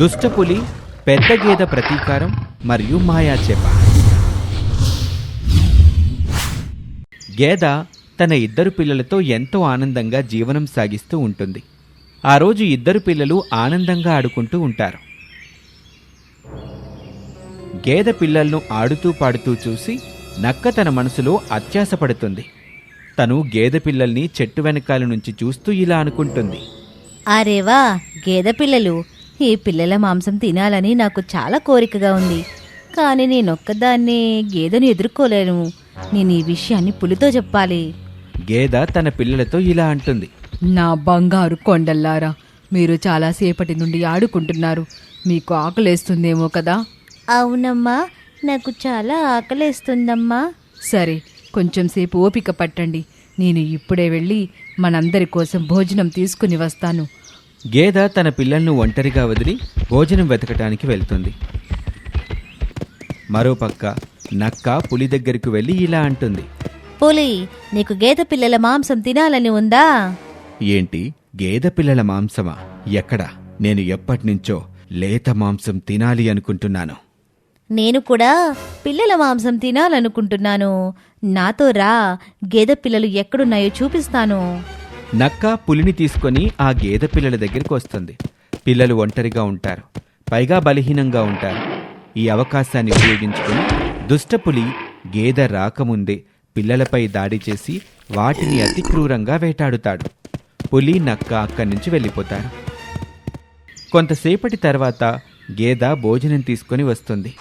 దుష్టపులి పెద్ద గేద ప్రతీకారం మరియు మాయాచేప గేద తన ఇద్దరు పిల్లలతో ఎంతో ఆనందంగా జీవనం సాగిస్తూ ఉంటుంది. ఆ రోజు ఇద్దరు పిల్లలు ఆనందంగా ఆడుకుంటూ ఉంటారు. గేద పిల్లలను ఆడుతూ పాడుతూ చూసి నక్క తన మనసులో అత్యాసపడుతుంది. తను గేదె పిల్లల్ని చెట్టు వెనకాల నుంచి చూస్తూ ఇలా అనుకుంటుంది. అరేవా గేదె పిల్లలు ఈ పిల్లల మాంసం తినాలని నాకు చాలా కోరికగా ఉంది. కానీ నేనొక్కదాన్నే గేదెను ఎదుర్కోలేను. నేను ఈ విషయాన్ని పులితో చెప్పాలి. గేద తన పిల్లలతో ఇలా అంటుంది. నా బంగారు కొండల్లారా మీరు చాలాసేపటి నుండి ఆడుకుంటున్నారు. మీకు ఆకలేస్తుందేమో కదా? అవునమ్మా నాకు చాలా ఆకలేస్తుందమ్మా. సరే కొంచెం సేపు ఓపిక పట్టండి. నేను ఇప్పుడే వెళ్ళి మనందరి కోసం భోజనం తీసుకుని వస్తాను. గేద తన పిల్లలను ఒంటరిగా వదిలి భోజనం వెతకటానికి వెళ్తుంది. మరోపక్క నక్క పులి దగ్గరికి వెళ్ళి ఇలా అంటుంది. పులి నీకు గేదె పిల్లల మాంసం తినాలని ఉందా? ఏంటి? గేదె పిల్లల మాంసమా? ఎక్కడా? నేను ఎప్పటినుంచో లేత మాంసం తినాలి అనుకుంటున్నాను. నేను కూడా పిల్లల మాంసం తినాలనుకుంటున్నాను. నాతో రా గేదె పిల్లలు ఎక్కడున్నాయో చూపిస్తాను. నక్క పులిని తీసుకొని ఆ గేదె పిల్లల దగ్గరికి వస్తుంది. పిల్లలు ఒంటరిగా ఉంటారు. పైగా బలహీనంగా ఉంటారు. ఈ అవకాశాన్ని ఉపయోగించుకుని దుష్టపులి గేదె రాకముందే పిల్లలపై దాడి చేసి వాటిని అతి క్రూరంగా వేటాడుతాడు. పులి నక్క అక్కడి నుంచి వెళ్ళిపోతారు. కొంతసేపటి తర్వాత గేద భోజనం తీసుకొని వస్తుంది.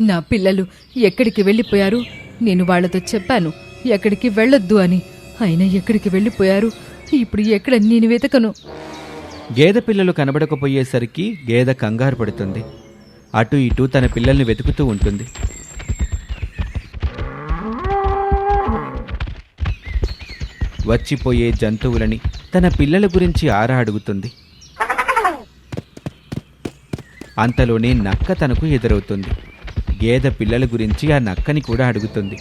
నా పిల్లలు ఎక్కడికి వెళ్ళిపోయారు? నేను వాళ్ళతో చెప్పాను ఎక్కడికి వెళ్ళొద్దు అని. అయినా ఎక్కడికి వెళ్ళిపోయారు? ఇప్పుడు ఎక్కడ నేను వెతకను? గేదె పిల్లలు కనబడకపోయేసరికి గేదె కంగారు పడుతుంది. అటు ఇటు తన పిల్లల్ని వెతుకుతూ ఉంటుంది. వచ్చిపోయే జంతువులని తన పిల్లల గురించి ఆరా అడుగుతుంది. అంతలోనే నక్క తనకు ఎదురవుతుంది. గేదె పిల్లల గురించి ఆ నక్కని కూడా అడుగుతుంది.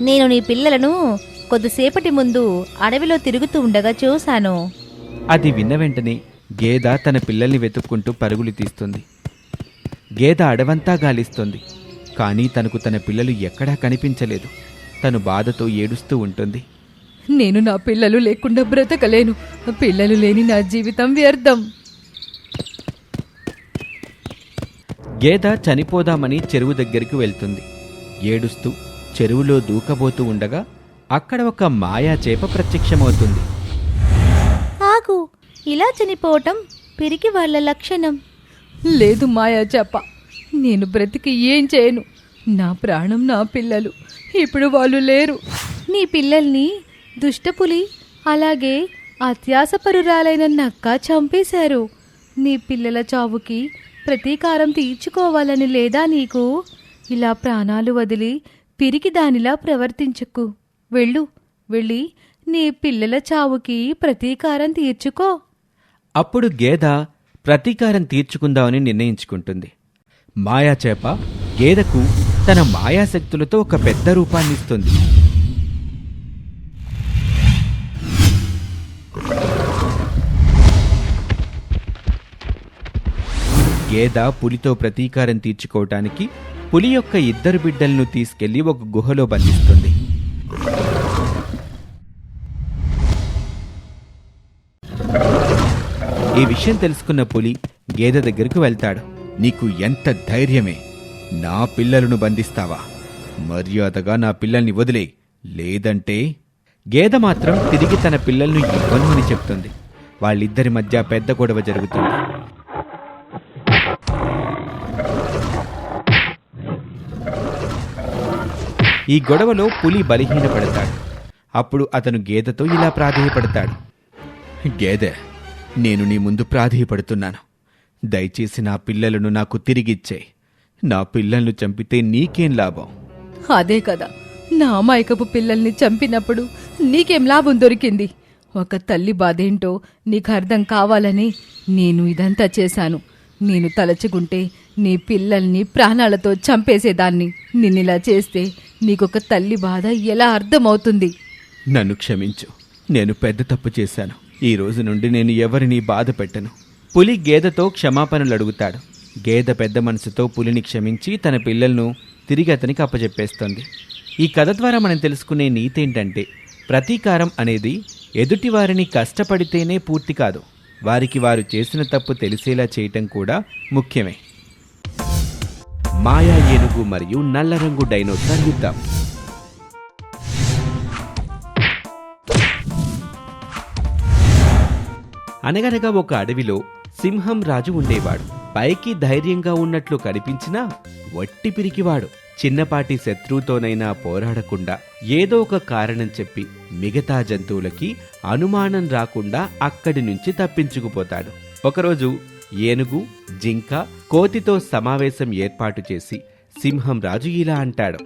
నేను నీ పిల్లలను కొద్దిసేపటి ముందు అడవిలో తిరుగుతూ ఉండగా చూశాను. అది విన్న వెంటనే గేద తన పిల్లల్ని వెతుక్కుంటూ పరుగులు తీస్తుంది. గేద అడవంతా గాలిస్తుంది. కానీ తనకు తన పిల్లలు ఎక్కడా కనిపించలేదు. తను బాధతో ఏడుస్తూ ఉంటుంది. నేను నా పిల్లలు లేకుండా బ్రతకలేను. పిల్లలు లేని నా జీవితం వ్యర్థం. గేద చనిపోదామని చెరువు దగ్గరికి వెళ్తుంది. ఏడుస్తూ చెరువులో దూకబోతూ ఉండగా అక్కడ ఒక మాయా చేప ప్రత్యక్షమవుతుంది. ఆగు ఇలా చనిపోవటం పిరికి వాళ్ళ లక్షణం. లేదు మాయా చెప్ప నేను బ్రతికి ఏం చేయను. నా ప్రాణం నా పిల్లలు ఇప్పుడు వాళ్ళు లేరు. నీ పిల్లల్ని దుష్టపులి అలాగే అత్యాసపరురాలైన నక్క చంపేశారు. నీ పిల్లల చావుకి ప్రతీకారం తీర్చుకోవాలని లేదా నీకు? ఇలా ప్రాణాలు వదిలి పిరికి దానిలా ప్రవర్తించకు. వెళ్ళు వెళ్ళి నీ పిల్లల చావుకి ప్రతీకారం తీర్చుకో. అప్పుడు గేద ప్రతీకారం తీర్చుకుందామని నిర్ణయించుకుంటుంది. మాయా చేప గేదకు తన మాయాశక్తులతో ఒక పెద్ద రూపాన్నిస్తుంది గేద పులితో ప్రతీకారం తీర్చుకోవటానికి పులి యొక్క ఇద్దరు బిడ్డలను తీసుకెళ్ళి ఒక గుహలో బంధిస్తుంది. ఈ విషయం తెలుసుకున్న పులి గేదె దగ్గరకు వెళ్తాడు. నీకు ఎంత ధైర్యమే? నా పిల్లలను బంధిస్తావా? మర్యాదగా నా పిల్లల్ని వదిలే లేదంటే? గేదె మాత్రం తిరిగి తన పిల్లల్ని ఇవ్వనుని చెప్తుంది. వాళ్ళిద్దరి మధ్య పెద్ద గొడవ జరుగుతుంది. ఈ గొడవలో పులి బలహీనపడతాడు. అప్పుడు అతను గేదెతో ఇలా ప్రాధేయపడతాడు. గేదె నేను నీ ముందు ప్రాధేయపడుతున్నాను. దయచేసి నా పిల్లలను నాకు తిరిగిచ్చే. నా పిల్లలను చంపితే నీకేం లాభం? అదే కదా. నా అమాయకపు పిల్లల్ని చంపినప్పుడు నీకేం లాభం దొరికింది? ఒక తల్లి బాధేంటో నీకు అర్థం కావాలని నేను ఇదంతా చేశాను. నేను తలచుకుంటే నీ పిల్లల్ని ప్రాణాలతో చంపేసేదాన్ని. నిన్నిలా చేస్తే నీకొక తల్లి బాధ ఎలా అర్థమవుతుంది? నన్ను క్షమించు. నేను పెద్ద తప్పు చేశాను. ఈ రోజు నుండి నేను ఎవరిని బాధ పెట్టను. పులి గేదెతో క్షమాపణలు అడుగుతాడు. గేదె పెద్ద మనసుతో పులిని క్షమించి తన పిల్లలను తిరిగి అతనికి అప్పజెప్పేస్తుంది. ఈ కథ ద్వారా మనం తెలుసుకునే నీతి ఏంటంటే ప్రతీకారం అనేది ఎదుటి వారిని కష్టపడితేనే పూర్తి కాదు. వారికి వారు చేసిన తప్పు తెలిసేలా చేయటం కూడా ముఖ్యమే. మాయా ఏనుగు మరియు నల్ల రంగు డైనోసార్ యుద్ధం. అనగనగా ఒక అడవిలో సింహం రాజు ఉండేవాడు. పైకి ధైర్యంగా ఉన్నట్లు కనిపించినా వట్టి పిరికివాడు. చిన్నపాటి శత్రువుతోనైనా పోరాడకుండా ఏదో ఒక కారణం చెప్పి మిగతా జంతువులకి అనుమానం రాకుండా అక్కడి నుంచి తప్పించుకుపోతాడు. ఒకరోజు ఏనుగు జింక కోతితో సమావేశం ఏర్పాటు చేసి సింహం రాజు ఇలా అంటాడు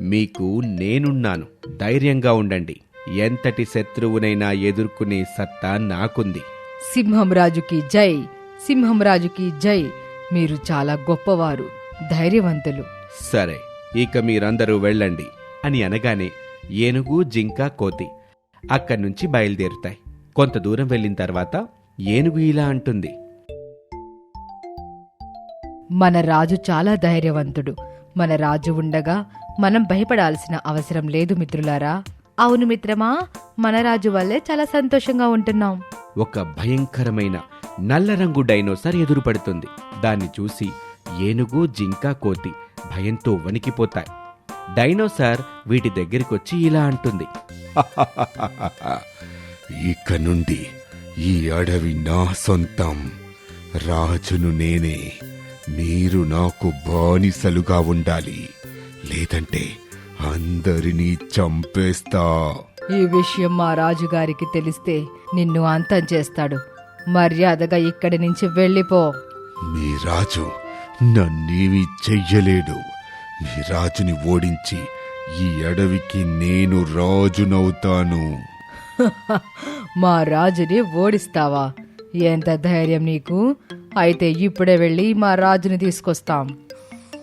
మీకు నేనున్నాను. ధైర్యంగా ఉండండి. ఎంతటి శత్రువునైనా ఎదుర్కొనే సత్తా నాకుంది. సింహం రాజుకి జై సింహం రాజుకి జై. మీరు చాలా గొప్పవారు ధైర్యవంతులు. సరే ఇక మీరందరూ వెళ్ళండి అని అనగానే ఏనుగు జింక కోతి అక్కడి నుంచి బయలుదేరుతాయి. కొంత దూరం వెళ్ళిన తర్వాత ఏనుగు ఇలా అంటుంది. మన రాజు చాలా ధైర్యవంతుడు. మన రాజు ఉండగా మనం భయపడాల్సిన అవసరం లేదు మిత్రులారా. అవును మిత్రమా మన రాజు వల్లే చాలా సంతోషంగా ఉంటున్నాం. ఒక భయంకరమైన నల్ల రంగు డైనోసార్ ఎదురుపడుతుంది. దాన్ని చూసి ఏనుగు జింక కోతి భయంతో వణికిపోతాయి. డైనోసార్ వీటి దగ్గరికొచ్చి ఇలా అంటుంది. ఇక నుండి ఈ అడవి నా సొంతం. రాజును నేనే. మీరు నాకు బానిసలుగా ఉండాలి. లేదంటే అందరినీ చంపేస్తా. ఈ విషయం మా రాజుగారికి తెలిస్తే నిన్ను అంతం చేస్తాడు. మర్యాదగా ఇక్కడి నుంచి వెళ్ళిపో. మీ రాజు నన్నేమీ చెయ్యలేడు. మీ రాజుని ఓడించి ఈ అడవికి నేను రాజునవుతాను. మా రాజుని ఓడిస్తావా? ఎంత ధైర్యం నీకు? అయితే ఇప్పుడే వెళ్ళి మా రాజుని తీసుకొస్తాం.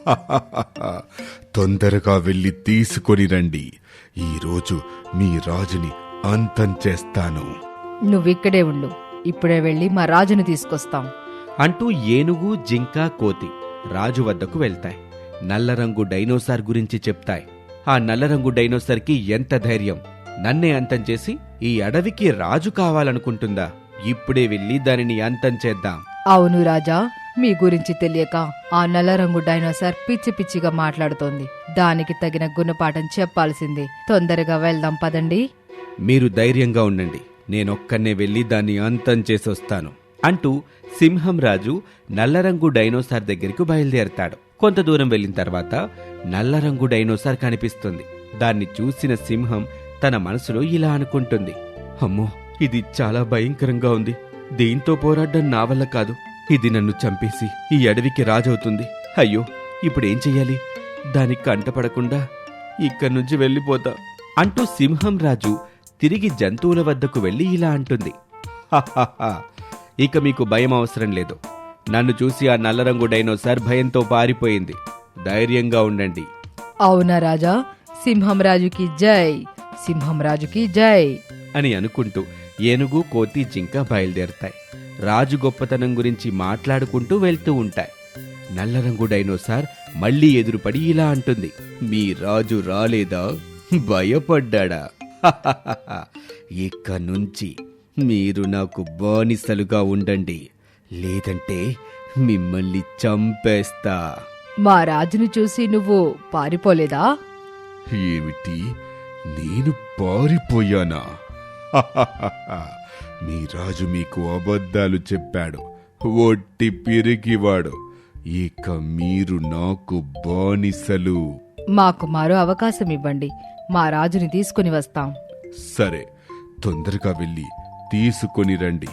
తొందరగా వెళ్ళి తీసుకొని రండి. ఈరోజు మీ రాజుని అంతం చేస్తాను. నువ్విక్కడే ఉండు. ఇప్పుడే వెళ్ళి మా రాజుని తీసుకొస్తాం. అంటూ ఏనుగు జింక కోతి రాజు వద్దకు వెళ్తాయి. నల్లరంగు డైనోసార్ గురించి చెప్తాయి. ఆ నల్లరంగు డైనోసార్కి ఎంత ధైర్యం? నన్నే అంతం చేసి ఈ అడవికి రాజు కావాలనుకుంటుందా? ఇప్పుడే వెళ్ళి దానిని అంతం చేద్దాం. అవును రాజా మీ గురించి తెలియక ఆ నల్లరంగు డైనోసార్ పిచ్చి పిచ్చిగా మాట్లాడుతోంది. దానికి తగిన గుణపాఠం చెప్పాల్సింది. తొందరగా వెళ్దాం పదండి. మీరు ధైర్యంగా ఉండండి. నేనొక్కనే వెళ్ళి దాన్ని అంతం చేసొస్తాను అంటూ సింహం రాజు నల్లరంగు డైనోసార్ దగ్గరికి బయలుదేరతాడు. కొంత దూరం వెళ్ళిన తర్వాత నల్లరంగు డైనోసార్ కనిపిస్తుంది. దాన్ని చూసిన సింహం తన మనసులో ఇలా అనుకుంటుంది. అమ్మో ఇది చాలా భయంకరంగా ఉంది. దీంతో పోరాడడం నా వల్ల కాదు. ఇది నన్ను చంపేసి ఈ అడవికి రాజవుతుంది. అయ్యో ఇప్పుడేం చెయ్యాలి? దానికి కంటపడకుండా ఇక్కడి నుంచి వెళ్ళిపోతా అంటూ సింహం రాజు తిరిగి జంతువుల వద్దకు వెళ్ళి ఇలా అంటుంది. "హహహ, ఇక మీకు భయం అవసరం లేదు. నన్ను చూసి ఆ నల్లరంగు డైనోసార్ భయంతో పారిపోయింది. ధైర్యంగా ఉండండి. అవునా రాజా? సింహం రాజుకి జై. సింహం రాజుకి జై. అని అనుకుంటూ ఏనుగు కోతి జింక బయలుదేరతాయి. రాజు గొప్పతనం గురించి మాట్లాడుకుంటూ వెళ్తూ ఉంటాయి. నల్లరంగు డైనోసార్ మళ్ళీ ఎదురుపడి ఇలా అంటుంది. మీ రాజు రాలేదా? భయపడ్డాడా? హహహహ. ఇక నుంచి మీరు నాకు బానిసలుగా ఉండండి. లేదంటే మిమ్మల్ని చంపేస్తా. మా రాజుని చూసి నువ్వు పారిపోలేదా? ఏమిటి? నేను పారిపోయానా. మీ రాజు మీకు అబద్ధాలు చెప్పాడు. ఒట్టి పిరికివాడు. ఇక మీరు నాకు బానిసలు. మాకు మరో అవకాశం ఇవ్వండి. మా రాజుని తీసుకుని వస్తాం. సరే తొందరగా వెళ్ళి తీసుకొని రండి.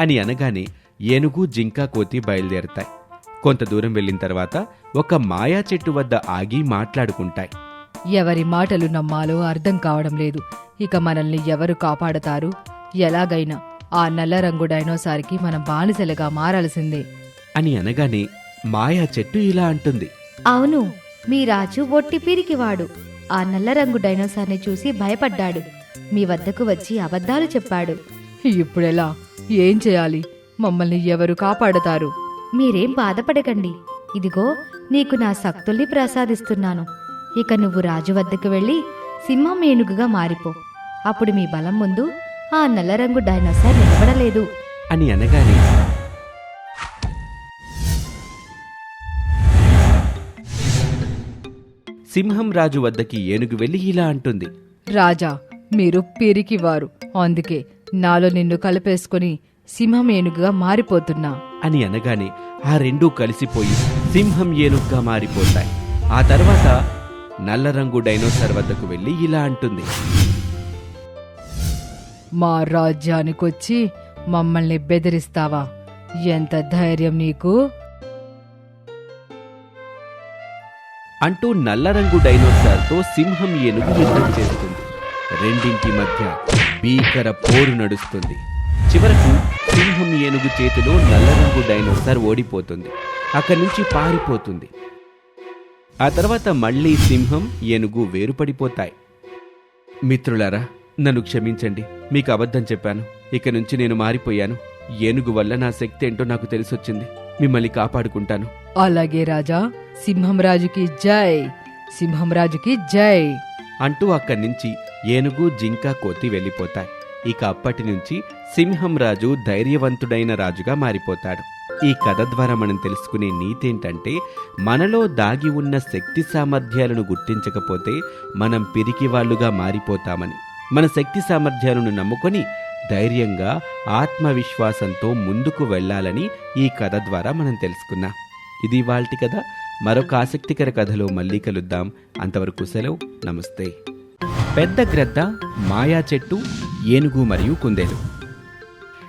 అని అనగానే ఏనుగు జింక కోతి బయలుదేరతాయి. కొంత దూరం వెళ్ళిన తర్వాత ఒక మాయా చెట్టు వద్ద ఆగి మాట్లాడుకుంటాయి. ఎవరి మాటలు నమ్మాలో అర్థం కావడం లేదు. ఇక మనల్ని ఎవరు కాపాడతారు? ఎలాగైనా ఆ నల్ల రంగు డైనోసార్కి మనం బానిసలుగా మారాల్సిందే. అని అనగానే మాయా చెట్టు ఇలా అంటుంది. అవును మీ రాజు ఒట్టి పిరికివాడు. ఆ నల్ల రంగు డైనోసార్ని చూసి భయపడ్డాడు. మీ వద్దకు వచ్చి అబద్ధాలు చెప్పాడు. ఇప్పుడెలా? ఏం చేయాలి? మమ్మల్ని ఎవరు కాపాడతారు? మీరేం బాధపడకండి. ఇదిగో నీకు నా శక్తుల్ని ప్రసాదిస్తున్నాను. ఇక నువ్వు రాజు వద్దకు వెళ్ళి సింహం ఏనుగుగా మారిపో. అప్పుడు మీ బలం ముందు ఆ నల్లరంగు డైనోసార్ నిలబడలేదు. అని అనగానే సింహం రాజు వద్దకి ఏనుగు వెళ్ళి ఇలా అంటుంది. రాజా మీరు పిరికివారు. అందుకే నాలో నిన్ను కలిపేసుకుని సింహం ఏనుగుగా మారిపోతున్నా. అని అనగానే ఆ రెండూ కలిసిపోయి సింహం ఏనుగ్గా మారిపోతాయి. ఆ తర్వాత నల్ల రంగు డైనోసార్ వద్దకు వెళ్ళి ఇలా అంటుంది. మా రాజ్యానికొచ్చి మమ్మల్ని బెదిరిస్తావా? ఎంత ధైర్యం నీకు? అంటూ నల్లరంగు డైనోసార్తో సింహం ఏనుగు యుద్ధం చేస్తుంది. రెండింటి మధ్య భీకర పోరు నడుస్తుంది. చివరకు సింహం ఏనుగు చేతిలో నల్ల రంగు డైనోసార్ ఓడిపోతుంది. అక్కడి నుంచి పారిపోతుంది. ఆ తర్వాత మళ్ళీ సింహం ఏనుగు వేరుపడిపోతాయి. మిత్రులారా నన్ను క్షమించండి మీకు అబద్ధం చెప్పాను. ఇక నుంచి నేను మారిపోయాను. ఏనుగు వల్ల నా శక్తి ఏంటో నాకు తెలిసొచ్చింది. మిమ్మల్ని కాపాడుకుంటాను. అలాగే రాజా సింహం రాజుకి జై సింహం రాజుకి జై. అంటూ అక్కడి నుంచి ఏనుగు జింక కోతి వెళ్ళిపోతాయి. ఇక అప్పటి నుంచి సింహం రాజు ధైర్యవంతుడైన రాజుగా మారిపోతాడు. ఈ కథ ద్వారా మనం తెలుసుకునే నీతేంటంటే మనలో దాగి ఉన్న శక్తి సామర్థ్యాలను గుర్తించకపోతే మనం పిరికి వాళ్ళుగా మారిపోతామని. మన శక్తి సామర్థ్యాలను నమ్ముకొని ధైర్యంగా ఆత్మవిశ్వాసంతో ముందుకు వెళ్ళాలని ఈ కథ ద్వారా మనం తెలుసుకున్నాం. ఇది వాల్టి కథ. మరొక ఆసక్తికర కథలో మళ్ళీ కలుద్దాం. అంతవరకు సెలవు. నమస్తే. పెద్ద గ్రద్ద మాయా చెట్టు ఏనుగు మరియు కుందేలు.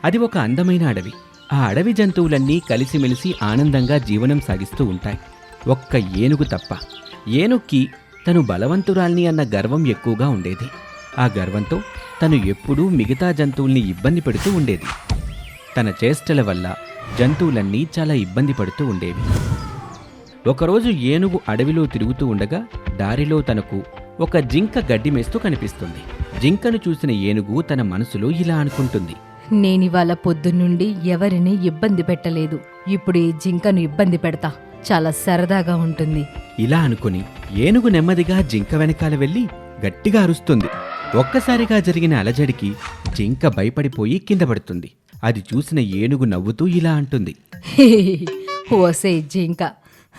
అది ఒక అందమైన అడవి. ఆ అడవి జంతువులన్నీ కలిసిమెలిసి ఆనందంగా జీవనం సాగిస్తూ ఉంటాయి. ఒక్క ఏనుగు తప్ప. ఏనుక్కి తను బలవంతురాల్ని అన్న గర్వం ఎక్కువగా ఉండేది. ఆ గర్వంతో తను ఎప్పుడూ మిగతా జంతువుల్ని ఇబ్బంది పెడుతూ ఉండేది. తన చేష్టల వల్ల జంతువులన్నీ చాలా ఇబ్బంది పడుతూ ఉండేవి. ఒకరోజు ఏనుగు అడవిలో తిరుగుతూ ఉండగా దారిలో తనకు ఒక జింక గడ్డి మేస్తూ కనిపిస్తుంది. జింకను చూసిన ఏనుగు తన మనసులో ఇలా అనుకుంటుంది. నేనివాళ పొద్దున్నుండి ఎవరిని ఇబ్బంది పెట్టలేదు. ఇప్పుడు ఈ జింకను ఇబ్బంది పెడతా. చాలా సరదాగా ఉంటుంది. ఇలా అనుకుని ఏనుగు నెమ్మదిగా జింక వెనకాల వెళ్ళి గట్టిగా అరుస్తుంది. ఒక్కసారిగా జరిగిన అలజడికి జింక భయపడిపోయి కింద పడుతుంది. అది చూసిన ఏనుగు నవ్వుతూ ఇలా అంటుంది. ఓసే జింక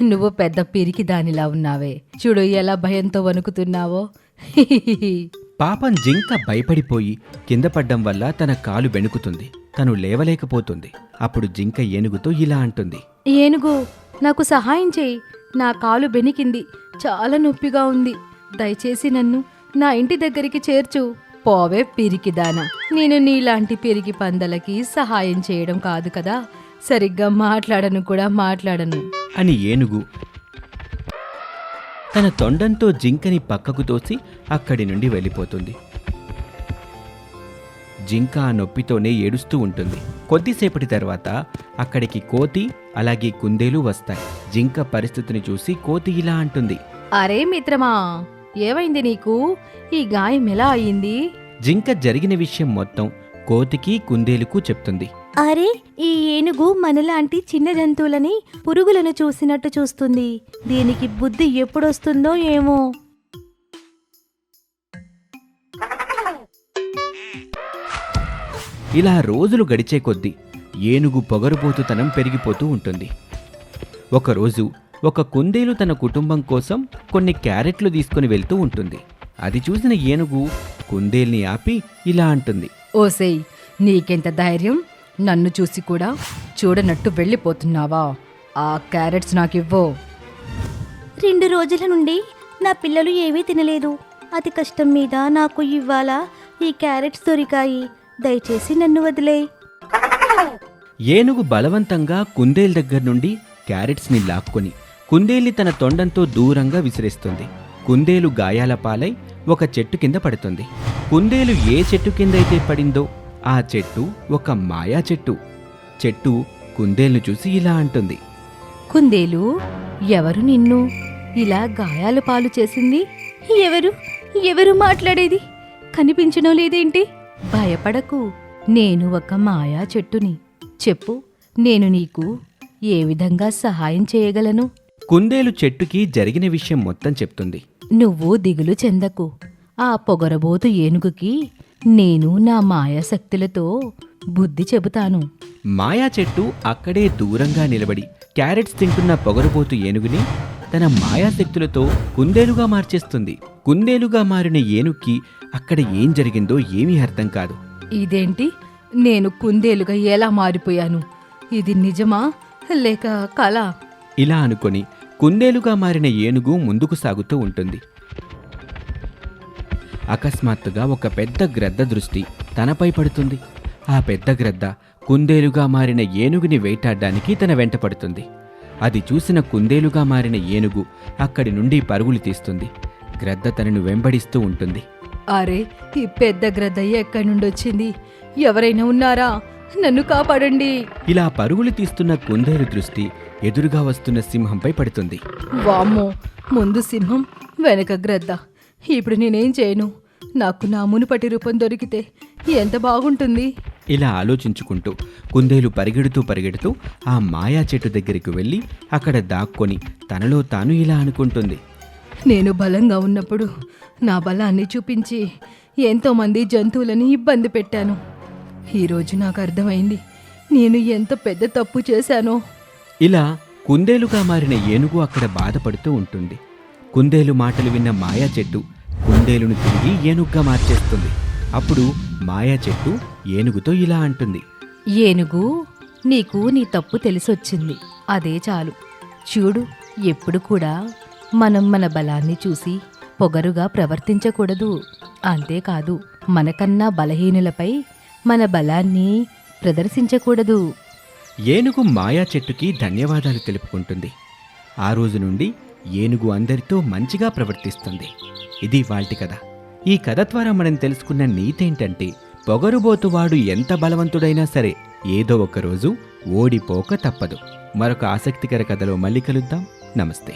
నువ్వు పెద్ద పిరికి దానిలా ఉన్నావే. చూడు ఎలా భయంతో వణుకుతున్నావో. పాపం జింక భయపడిపోయి కింద పడ్డం వల్ల తన కాలు బెణుకుతుంది తను లేవలేకపోతుంది. అప్పుడు జింక ఏనుగుతో ఇలా అంటుంది. ఏనుగు నాకు సహాయం చేయి. నా కాలు బెనికింది చాలా నొప్పిగా ఉంది. దయచేసి నన్ను నా ఇంటి దగ్గరికి చేర్చు. పోవే పిరికిదానా. నేను నీలాంటి పిరికి పందలకి సహాయం చేయడం కాదు కదా. సరిగ్గా మాట్లాడను కూడా మాట్లాడను. అని ఏనుగు తన తొండంతో జింకని పక్కకు తోసి అక్కడి నుండి వెళ్ళిపోతుంది. జింక ఆ నొప్పితోనే ఏడుస్తూ ఉంటుంది. కొద్దిసేపటి తర్వాత అక్కడికి కోతి అలాగే కుందేలు వస్తాయి. జింక పరిస్థితిని చూసి కోతి ఇలా అంటుంది. అరే మిత్రమా ఏమైంది నీకు? ఈ గాయం ఎలా అయింది జింక జరిగిన విషయం మొత్తం కోతికి కుందేలుకు చెప్తుంది. అరే ఈ ఏనుగు మనలాంటి చిన్న జంతువులని పురుగులను చూసినట్టు చూస్తుంది. దీనికి బుద్ధి ఎప్పుడొస్తుందో ఏమో. ఇలా రోజులు గడిచే కొద్దీ ఏనుగు పొగరుబోతుతనం పెరిగిపోతూ ఉంటుంది. ఒకరోజు ఒక కుందేలు తన కుటుంబం కోసం కొన్ని క్యారెట్లు తీసుకుని వెళ్తూ ఉంటుంది. అది చూసిన ఏనుగు కుందేల్ని ఆపి ఇలా అంటుంది. ఓసేయ్ నీకెంత ధైర్యం? నన్ను చూసి కూడా చూడనట్టు వెళ్ళిపోతున్నావా? ఆ క్యారెట్స్ నాకివ్వో. రెండు రోజుల నుండి నా పిల్లలు ఏమీ తినలేదు. అతి కష్టం మీద నాకు ఇవాళ ఈ క్యారెట్స్ దొరికాయి. దయచేసి నన్ను వదిలే ఏనుగు బలవంతంగా కుందేలు దగ్గర నుండి క్యారెట్స్ని లాక్కొని కుందేలి తన తొండంతో దూరంగా విసిరేస్తుంది. కుందేలు గాయాల పాలై ఒక చెట్టు కింద పడుతుంది. కుందేలు ఏ చెట్టు కిందైతే పడిందో ఆ చెట్టు ఒక మాయా చెట్టు. చెట్టు కుందేలు చూసి ఇలా అంటుంది. కుందేలు ఎవరు నిన్ను? ఇలా గాయాలు పాలు చేసింది? ఎవరు? ఎవరు మాట్లాడేది? కనిపించడం లేదేంటి? భయపడకు. నేను ఒక మాయా చెట్టుని. చెప్పు నేను నీకు ఏ విధంగా సహాయం చేయగలను? కుందేలు చెట్టుకి జరిగిన విషయం మొత్తం చెప్తుంది. నువ్వు దిగులు చెందకు. ఆ పొగరబోతు ఏనుగుకి నేను నా మాయాశక్తులతో బుద్ధి చెబుతాను. మాయా చెట్టు అక్కడే దూరంగా నిలబడి క్యారెట్స్ తింటున్న పొగరుబోతు ఏనుగుని తన మాయాశక్తులతో కుందేలుగా మార్చేస్తుంది. కుందేలుగా మారిన ఏనుక్కి అక్కడ ఏం జరిగిందో ఏమీ అర్థం కాదు. ఇదేంటి? నేను కుందేలుగా ఎలా మారిపోయాను? ఇది నిజమా? లేక కళ ఇలా అనుకొని కుందేలుగా మారిన ఏనుగు ముందుకు సాగుతూ ఉంటుంది. అకస్మాత్తుగా ఒక పెద్ద గ్రద్ద దృష్టి తనపై పడుతుంది. ఆ పెద్ద గ్రద్ద కుందేలుగా మారిన ఏనుగుని వేటాడడానికి తన వెంట పడుతుంది. అది చూసిన కుందేలుగా మారిన ఏనుగు అక్కడి నుండి పరుగులు తీస్తుంది. గ్రద్ద తనను వెంబడిస్తూ ఉంటుంది. అరే ఈ పెద్ద గ్రద్ద ఎక్కడి నుండి వచ్చింది ఎవరైనా ఉన్నారా? నన్ను కాపాడండి. ఇలా పరుగులు తీస్తున్న కుందేలు దృష్టి ఎదురుగా వస్తున్న సింహంపై పడుతుంది. వామ్మో ముందు సింహం వెనక గ్రద్ద. ఇప్పుడు నేనేం చేయను? నాకు నా మునుపటి రూపం దొరికితే ఎంత బాగుంటుంది? ఇలా ఆలోచించుకుంటూ కుందేలు పరిగెడుతూ పరిగెడుతూ ఆ మాయా చెట్టు దగ్గరికి వెళ్ళి అక్కడ దాక్కొని తనలో తాను ఇలా అనుకుంటుంది. నేను బలంగా ఉన్నప్పుడు నా బలాన్ని చూపించి ఎంతోమంది జంతువులని ఇబ్బంది పెట్టాను. ఈరోజు నాకు అర్థమైంది. నేను ఎంత పెద్ద తప్పు చేశానో. ఇలా కుందేలుగా మారిన ఏనుగు అక్కడ బాధపడుతూ ఉంటుంది. కుందేలు మాటలు విన్న మాయా చెట్టు కుందేలును తిరిగి ఏనుగ్గా మార్చేస్తుంది. అప్పుడు మాయా చెట్టు ఏనుగుతో ఇలా అంటుంది. ఏనుగు నీకు నీ తప్పు తెలిసొచ్చింది. అదే చాలు. చూడు ఎప్పుడు కూడా మనం మన బలాన్ని చూసి పొగరుగా ప్రవర్తించకూడదు. అంతేకాదు మనకన్నా బలహీనులపై మన బలాన్ని ప్రదర్శించకూడదు. ఏనుగు మాయా చెట్టుకి ధన్యవాదాలు తెలుపుకుంటుంది. ఆ రోజు నుండి ఏనుగు అందరితో మంచిగా ప్రవర్తిస్తుంది. ఇది వాల్టి కథ. ఈ కథ ద్వారా మనం తెలుసుకున్న నీతేంటంటే పొగరుబోతువాడు ఎంత బలవంతుడైనా సరే ఏదో ఒకరోజు ఓడిపోక తప్పదు. మరొక ఆసక్తికర కథలో మళ్ళీ కలుద్దాం. నమస్తే.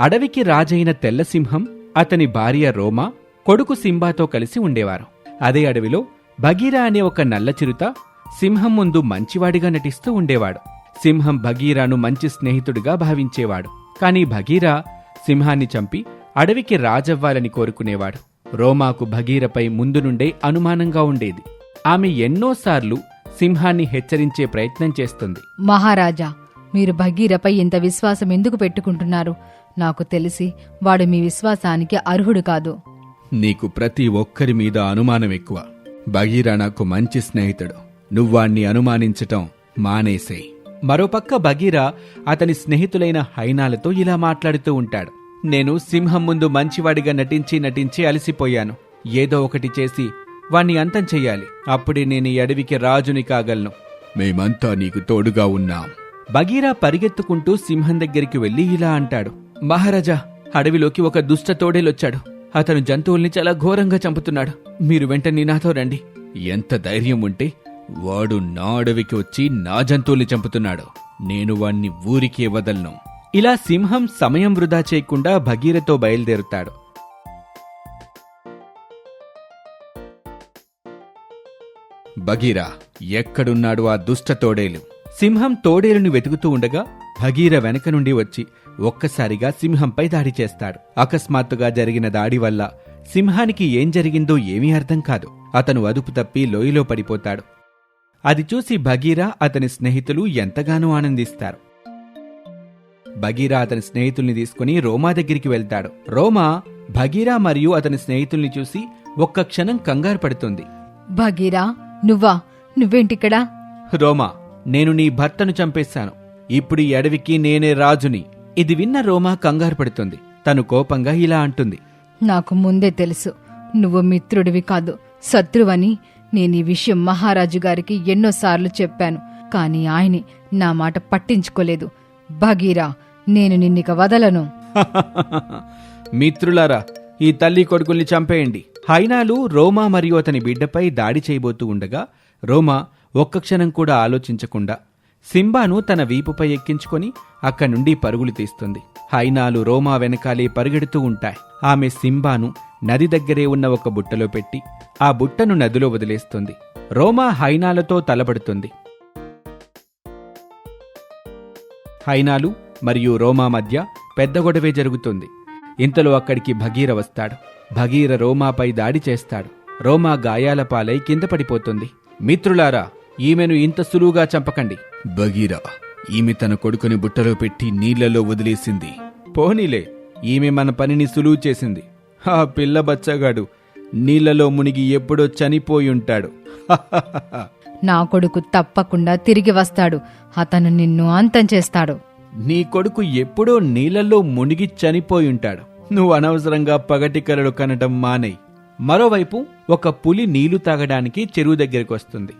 అడవికి రాజైన తెల్లసింహం అతని భార్య రోమా కొడుకు సింబాతో కలిసి ఉండేవారు. అదే అడవిలో భగీరా అనే ఒక నల్ల చిరుత సింహం ముందు మంచివాడిగా నటిస్తూ ఉండేవాడు. సింహం భగీరాను మంచి స్నేహితుడిగా భావించేవాడు. కానీ భగీరా సింహాన్ని చంపి అడవికి రాజవ్వాలని కోరుకునేవాడు. రోమాకు భగీరపై ముందు నుండే అనుమానంగా ఉండేది. ఆమె ఎన్నోసార్లు సింహాన్ని హెచ్చరించే ప్రయత్నం చేస్తుంది. మహారాజా మీరు భగీరపై ఇంత విశ్వాసం ఎందుకు పెట్టుకుంటున్నారు? నాకు తెలిసి వాడు మీ విశ్వాసానికి అర్హుడు కాదు. నీకు ప్రతి ఒక్కరి మీద అనుమానం ఎక్కువ. బగీరా నాకు మంచి స్నేహితుడు. నువ్వాణ్ణి అనుమానించటం మానేసేయ్. మరోపక్క బగీరా అతని స్నేహితులైన హైనాలతో ఇలా మాట్లాడుతూ ఉంటాడు. నేను సింహం ముందు మంచివాడిగా నటించి నటించి అలసిపోయాను. ఏదో ఒకటి చేసి వాణ్ణి అంతం చెయ్యాలి. అప్పుడే నేను ఈ అడవికి రాజుని కాగలను. మేమంతా నీకు తోడుగా ఉన్నాం. బగీరా పరిగెత్తుకుంటూ సింహం దగ్గరికి వెళ్ళి ఇలా అంటాడు. మహారాజా అడవిలోకి ఒక దుష్ట తోడేలొచ్చాడు. అతను జంతువుల్ని చాలా ఘోరంగా చంపుతున్నాడు. మీరు వెంటనే నాతో రండి. ఎంత ధైర్యం ఉంటే వాడు నా అడవికి వచ్చి నా జంతువుల్ని చంపుతున్నాడు. నేను వాణ్ణి ఊరికే వదలను. ఇలా సింహం సమయం వృధా చేయకుండా భగీరతో బయలుదేరుతాడు. బగీరా ఎక్కడున్నాడు ఆ దుష్ట తోడేలు? సింహం తోడేలును వెతుకుతూ ఉండగా భగీర వెనక నుండి వచ్చి ఒక్కసారిగా సింహంపై దాడి చేస్తాడు. అకస్మాత్తుగా జరిగిన దాడి వల్ల సింహానికి ఏం జరిగిందో ఏమీ అర్థం కాదు. అతను అదుపు తప్పి లోయలో పడిపోతాడు. అది చూసి భగీరా అతని స్నేహితులు ఎంతగానో ఆనందిస్తారు. భగీరా అతని స్నేహితుల్ని తీసుకుని రోమా దగ్గరికి వెళ్తాడు. రోమా భగీరా మరియు అతని స్నేహితుల్ని చూసి ఒక్క క్షణం కంగారు పడుతుంది. భగీరా నువ్వా? నువ్వేంటిక్కడా? రోమా నేను నీ భర్తను చంపేశాను. ఇప్పుడు ఈ అడవికి నేనే రాజుని. ఇది విన్న రోమా కంగారు పడుతుంది. తను కోపంగా ఇలా అంటుంది. నాకు ముందే తెలుసు. నువ్వు మిత్రుడివి కాదు శత్రువని. నేను ఈ విషయం మహారాజు గారికి ఎన్నోసార్లు చెప్పాను. కానీ ఆయనే నా మాట పట్టించుకోలేదు. భగీరా నేను నిన్నిక వదలను. మిత్రులారా ఈ తల్లి కొడుకుల్ని చంపేయండి. హైనాలు రోమా మరియు అతని బిడ్డపై దాడి చేయబోతూ ఉండగా రోమా ఒక్క క్షణం కూడా ఆలోచించకుండా సింబాను తన వీపుపై ఎక్కించుకొని అక్కడి నుండి పరుగులు తీస్తుంది. హైనాలు రోమా వెనకాలే పరుగెడుతూ ఉంటాయి. ఆమె సింబాను నది దగ్గరే ఉన్న ఒక బుట్టలో పెట్టి ఆ బుట్టను నదిలో వదిలేస్తుంది. రోమా హైనాలతో తలబడుతుంది హైనాలు మరియు రోమా మధ్య పెద్ద గొడవే జరుగుతుంది. ఇంతలో అక్కడికి భగీర వస్తాడు. భగీర రోమాపై దాడి చేస్తాడు. రోమా గాయాల పాలై కింద పడిపోతుంది. మిత్రులారా ఈమెను ఇంత సులువుగా చంపకండి. బగీరా ఈమె తన కొడుకుని బుట్టలో పెట్టి నీళ్ళలో వదిలేసింది. పోనీలే ఈమె మన పనిని సులువు చేసింది. ఆ పిల్ల బచ్చగాడు నీళ్ళలో మునిగి ఎప్పుడో చనిపోయి ఉంటాడు నా కొడుకు తప్పకుండా తిరిగి వస్తాడు. అతను నిన్ను అంతం చేస్తాడు. నీ కొడుకు ఎప్పుడో నీళ్ళలో మునిగి చనిపోయి ఉంటాడు నువ్వు అనవసరంగా పగటి కలలు కనడం మానేయ్. మరోవైపు ఒక పులి నీళ్ళు తాగడానికి చెరువు దగ్గరికి వస్తుంది.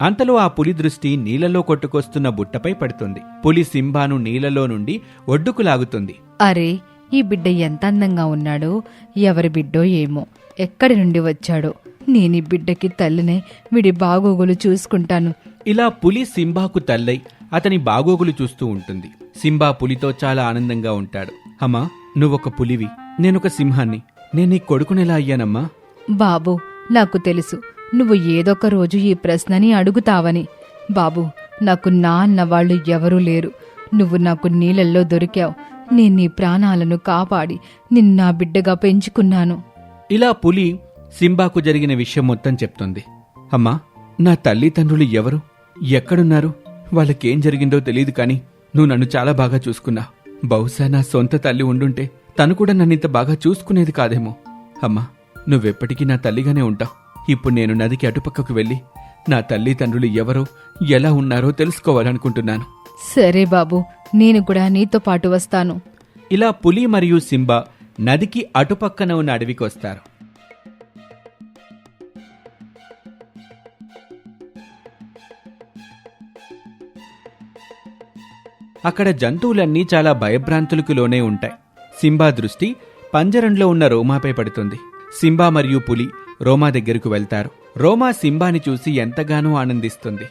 అంతలో ఆ పులి దృష్టి నీళ్ళలో కొట్టుకొస్తున్న బుట్టపై పడుతుంది. పులి సింబాను నీళ్ళలో నుండి ఒడ్డుకు లాగుతుంది అరే ఈ బిడ్డ ఎంత అందంగా ఉన్నాడో ఎవరి బిడ్డో ఏమో. ఎక్కడి నుండి వచ్చాడో. నేను ఈ బిడ్డకి తల్లినే వీడి బాగోగులు చూసుకుంటాను. ఇలా పులి సింబాకు తల్లై అతని బాగోగులు చూస్తూ ఉంటుంది. సింబా పులితో చాలా ఆనందంగా ఉంటాడు. అమ్మా నువ్వొక పులివి. నేనొక సింహాన్ని. నేను నీ కొడుకునెలా అయ్యానమ్మా? బాబు నాకు తెలుసు. నువ్వు ఏదొక రోజు ఈ ప్రశ్నని అడుగుతావని. బాబు నాకు నా అన్నవాళ్ళు ఎవరూ లేరు. నువ్వు నాకు నీళ్ళల్లో దొరికావు. నేను నీ ప్రాణాలను కాపాడి నిన్ను నా బిడ్డగా పెంచుకున్నాను. ఇలా పులి సింబాకు జరిగిన విషయం మొత్తం చెప్తుంది. అమ్మా నా తల్లిదండ్రులు ఎవరు? ఎక్కడున్నారు? వాళ్ళకేం జరిగిందో తెలియదు కానీ నువ్వు నన్ను చాలా బాగా చూసుకున్నా బహుశా నా సొంత తల్లి ఉండుంటే తను కూడా నన్నింత బాగా చూసుకునేది కాదేమో. అమ్మా నువ్వెప్పటికీ నా తల్లిగానే ఉంటావు. ఇప్పుడు నేను నదికి అటుపక్కకు వెళ్ళి నా తల్లిదండ్రులు ఎవరో ఎలా ఉన్నారో తెలుసుకోవాలనుకుంటున్నాను. సరే బాబు నేను కూడా నీతో పాటు వస్తాను. ఇలా పులి మరియు సింబా నదికి అటుపక్కన ఉన్న అడవికి వస్తారు. అక్కడ జంతువులన్నీ చాలా భయభ్రాంతులకు లోనే ఉంటాయి. సింబా దృష్టి పంజరంలో ఉన్న రోమాపై పడుతుంది. సింబా మరియు పులి రోమా దగ్గరకు వెళ్తారు. రోమా సింబాని చూసి ఎంతగానో ఆనందిస్తుంది.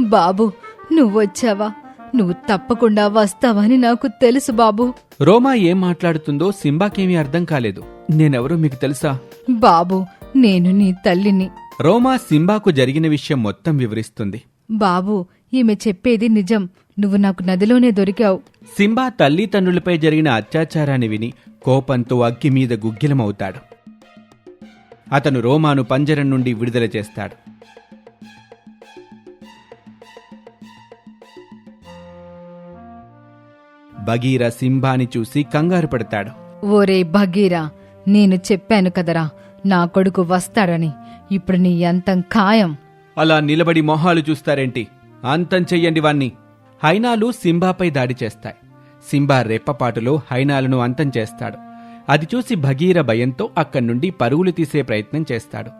బాబు నువ్వొచ్చావా? నువ్వు తప్పకుండా వస్తావని నాకు తెలుసు బాబు. రోమా ఏం మాట్లాడుతుందో సింబాకేమీ అర్థం కాలేదు. నేనెవరో మీకు తెలుసా? బాబు నేను నీ తల్లిని. రోమా సింబాకు జరిగిన విషయం మొత్తం వివరిస్తుంది. బాబు ఈమె చెప్పేది నిజం. నువ్వు నాకు నదిలోనే దొరికావు. సింబా తల్లిదండ్రులపై జరిగిన అత్యాచారాన్ని విని కోపంతో అగ్గి మీద గుగ్గిలమవుతాడు. అతను రోమాను పంజరం నుండి విడుదల చేస్తాడు. బగీర సింబాని చూసి కంగారు పడతాడు. ఓరే భగీరా నేను చెప్పాను కదరా నా కొడుకు వస్తాడని. ఇప్పుడు నీ అంతం ఖాయం. అలా నిలబడి మొహాలు చూస్తారేంటి? అంతం చెయ్యండి వాణ్ణి. హైనాలు సింబాపై దాడి చేస్తాయి. సింబా రెప్పపాటులో హైనాలను అంతం చేస్తాడు. అది చూసి భగీర భయంతో అక్కడి నుండి పరుగులు తీసే ప్రయత్నం చేస్తాడు.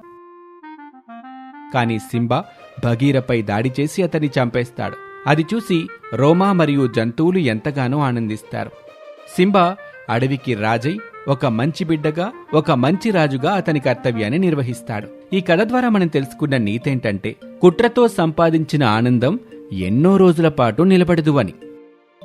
కానీ సింబా భగీరపై దాడి చేసి అతన్ని చంపేస్తాడు. అది చూసి రోమా మరియు జంతువులు ఎంతగానో ఆనందిస్తారు. సింబా అడవికి రాజై ఒక మంచి బిడ్డగా ఒక మంచి రాజుగా అతని కర్తవ్యాన్ని నిర్వహిస్తాడు. ఈ కథ ద్వారా మనం తెలుసుకున్న నీతేంటంటే కుట్రతో సంపాదించిన ఆనందం ఎన్నో రోజుల పాటు నిలబడదు అని.